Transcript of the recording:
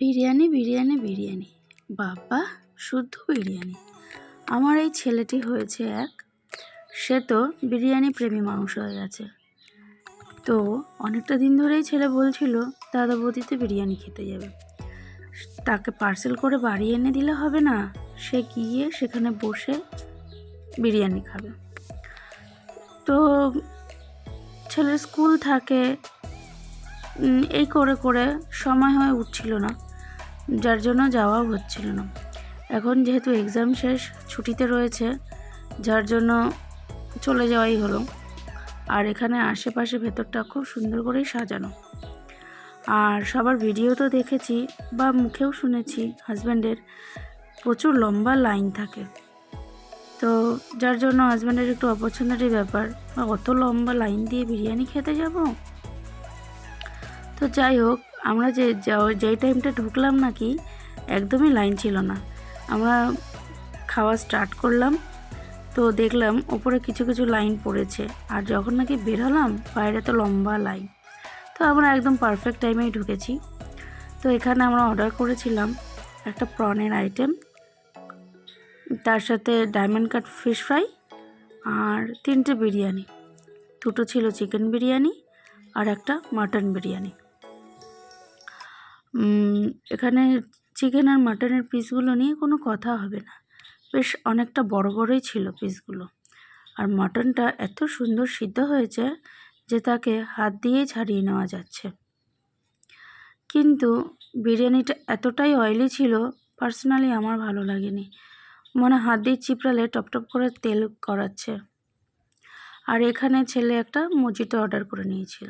বিরিয়ানি বিরিয়ানি বিরিয়ানি। বাবা, শুদ্ধ বিরিয়ানি। আমার এই ছেলেটি হয়েছে এক, সে তো বিরিয়ানি প্রেমী মানুষ হয়ে গেছে। তো অনেকটা দিন ধরেই ছেলে বলছিল, দাদা বৌদিতে বিরিয়ানি খেতে যাবে। তাকে পার্সেল করে বাড়ি এনে দিলে হবে না? সে গিয়ে সেখানে বসে বিরিয়ানি খাবে। তো ছেলের স্কুল থাকে। এই করে করে সময় হয়ে উঠছিল না। যার জন্য যাওয়াও হচ্ছিল না। এখন যেহেতু এক্সাম শেষ, ছুটিতে রয়েছে, যার জন্য চলে যাওয়াই হলো। আর এখানে আশেপাশে ভেতরটা খুব সুন্দর করেই সাজানো। আর সবার ভিডিও তো দেখেছি বা মুখেও শুনেছি হাজব্যান্ডের প্রচুর লম্বা লাইন থাকে। তো যার জন্য হাজব্যান্ডের একটু অপছন্দেরই ব্যাপার অত লম্বা লাইন দিয়ে বিরিয়ানি খেতে যাব? তো যাই হোক আমরা যে যেই টাইমটা ঢুকলাম নাকি, একদমই লাইন ছিল না। আমরা খাওয়া স্টার্ট করলাম, তো দেখলাম ওপরে কিছু কিছু লাইন পড়েছে। আর যখন নাকি বেরোলাম বাইরে তো লম্বা লাইন তো আমরা একদম পারফেক্ট টাইমেই ঢুকেছি। তো এখানে আমরা অর্ডার করেছিলাম একটা প্রনের আইটেম তার সাথে ডায়মন্ড কাট ফিশ ফ্রাই আর তিনটে বিরিয়ানি। দুটো ছিল চিকেন বিরিয়ানি আর একটা মাটন বিরিয়ানি। এখানে চিকেন আর মাটনের পিসগুলো নিয়ে কোনো কথা হবে না। বেশ অনেকটা বড় বড়ই ছিল পিসগুলো আর মাটনটা এত সুন্দর সিদ্ধ হয়েছে যে তাকে হাত দিয়েই ছাড়িয়ে নেওয়া যাচ্ছে। কিন্তু বিরিয়ানিটা এতটাই অয়েলি ছিল পার্সোনালি আমার ভালো লাগেনি। মনে হাত দিয়ে চিপড়ালে টপটপ করে তেল করাচ্ছে। আর এখানে ছেলে একটা মজিটো অর্ডার করে নিয়েছিল।